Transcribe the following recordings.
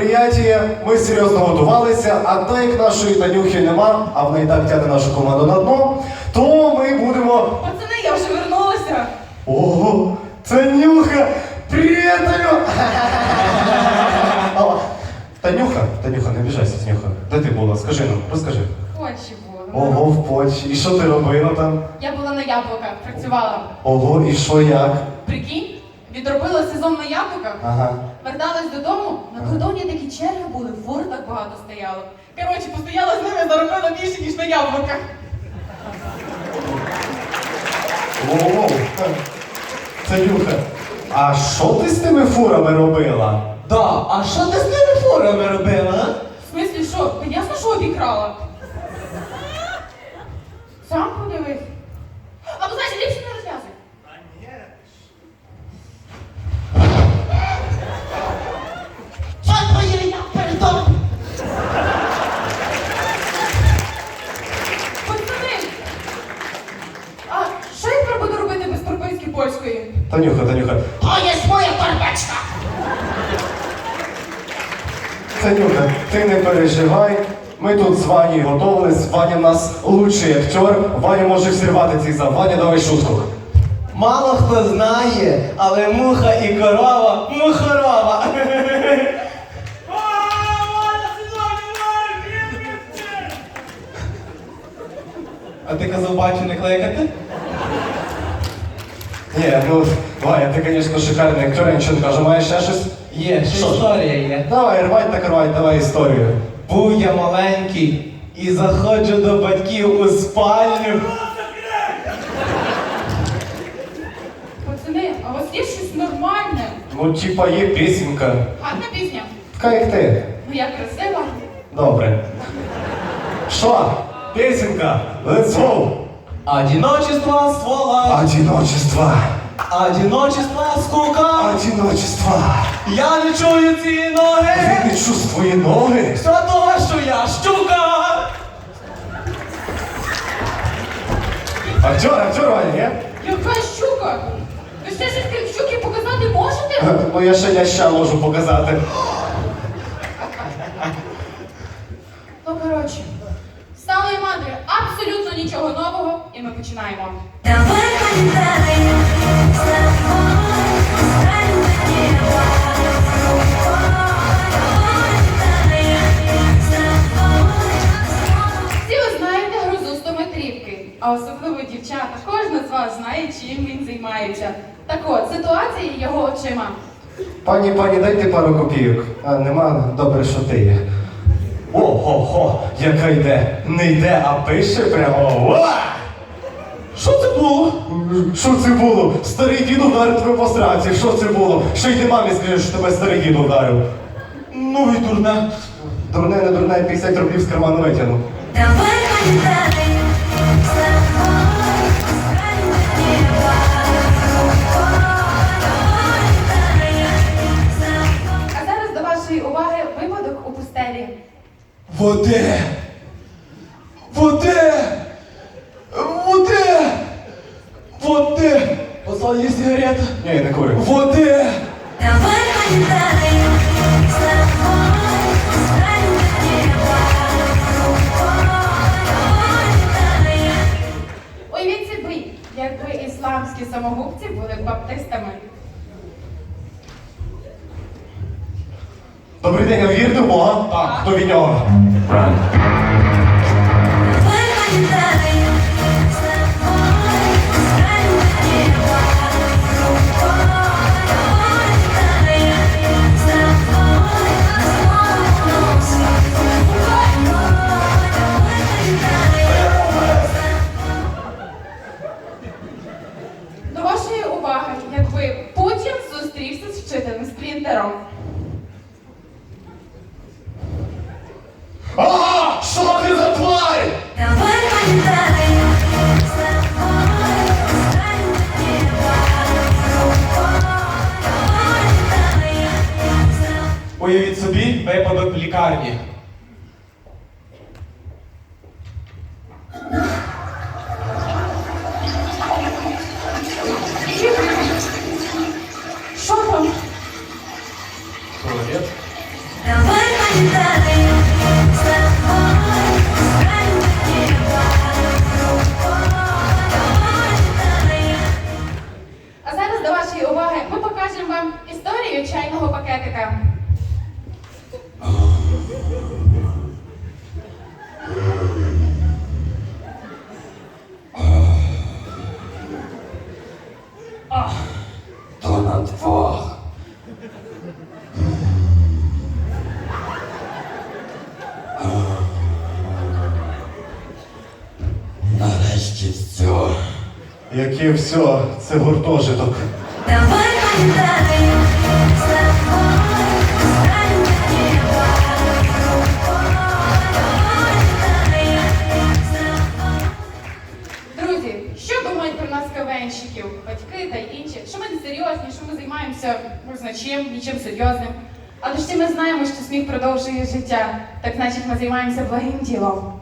мероприятие, ми серйозно готувалися, а так як нашої Танюхи нема, а в неї так тягне нашу команду на дно, то ми будемо. Пацани, я вже вернулася. Ого! Танюха! Привіт, Танюха! Танюха, Танюха, не обіжайся, Танюха. Де ти була? Скажи нам, розкажи. Хочі було. Ого, в Польщі. І що ти робила там? Я була на яблуках, працювала. Ого, і що як? Прикинь, відробила сезон на яблуках. Ага. Верталась додому, на кордоні такі черги були, фур так багато стояло. Коротше, постояла з ними, заробила більше, ніж на яблуках. Ого. Танюха, а що ти з тими фурами робила? Да, а що ти з ними фурами робила? В смислі, що? Ясно, що обікрала? Сам подивись. Або знаєш, ліпше не розв'язуй. Що твоє я передав? Пацани! А що я тепер буду робити без турбинськи польської? Танюха, Танюха. То є моя торбачка. Танюха, ти не переживай. Ми тут з Ванею готовились. Ваня в нас лучший актер. Ваня може зірвати цей зал. Ваня, давай шутку. Мало хто знає, але муха і корова мухорова. А ти казав, бачу не кликати? Ні, ну, Ваня, ти, звісно, шикарний актер, я нічого не кажу. Маєш ще щось? Є, ще Що історія є. Давай, рвать так рвать, давай історію. Був я маленький і заходжу до батьків у спальню. Пацани, а у вас є щось нормальне? Ну, типа, є пісенька. Гарна пісня. Така як ти. Ну я красива. Добре. Що? Пісенька. Let's go. Одиночество ствола, Одиночество. Одиночество скука. Одиночество. Я не чую ці ноги. Ти не чувствує ноги? Все того, що я щука. Актер, актер, Ваня, ні? Яка щука? Ви ще щось крім щуки показати можете? Ну я ще ляща можу показати. Ну, коротше, абсолютно нічого нового, і ми починаємо. Всі ви знаєте грозу стометрівки, а особливо дівчата. Кожна з вас знає, чим він займається. Так от, ситуація його очима. Пані, пані, дайте пару копійок. А, нема, добре, що ти є. О-хо-хо, яка йде. Не йде, а пише прямо. Ва! Що це було? Що це було? Старий дід ударив тебе по сраці. Що це було? Що йди мамі скажи, що тебе старий дід ударив. Ну і дурне. Дурне, не дурне, 50 рублів з карману витягнув. Давай полетаем с Води. Води. Води. Води. Послал є сигарета. Ні, я не курю. Води. Давай полетаем с тобой, неба. Полетаем. Уявіть собі, якби ісламські самогубці були баптистами. Добрий день, а вірте в Бога? Так. Хто від нього? До вашої уваги, якби Путін зустрівся з вчителем спринтером. Уявіть собі випадок в лікарні. вашої уваги ми покажемо вам історію чайного пакетика. То на двох. Нарешті все. Яке все, це гуртожиток батьки та інші? Що ми не серйозні, що ми займаємося чим, нічим серйозним. Але ж всі ми знаємо, що сміх продовжує життя. Так значить ми займаємося благим ділом.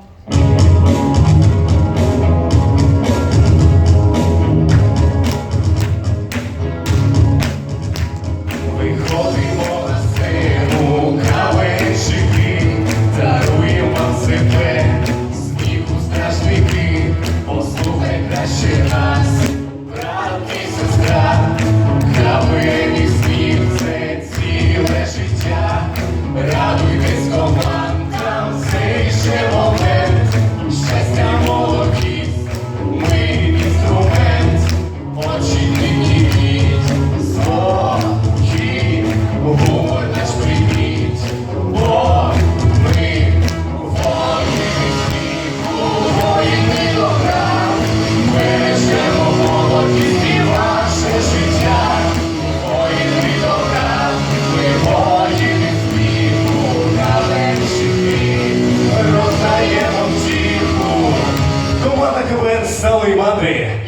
shit. Madre.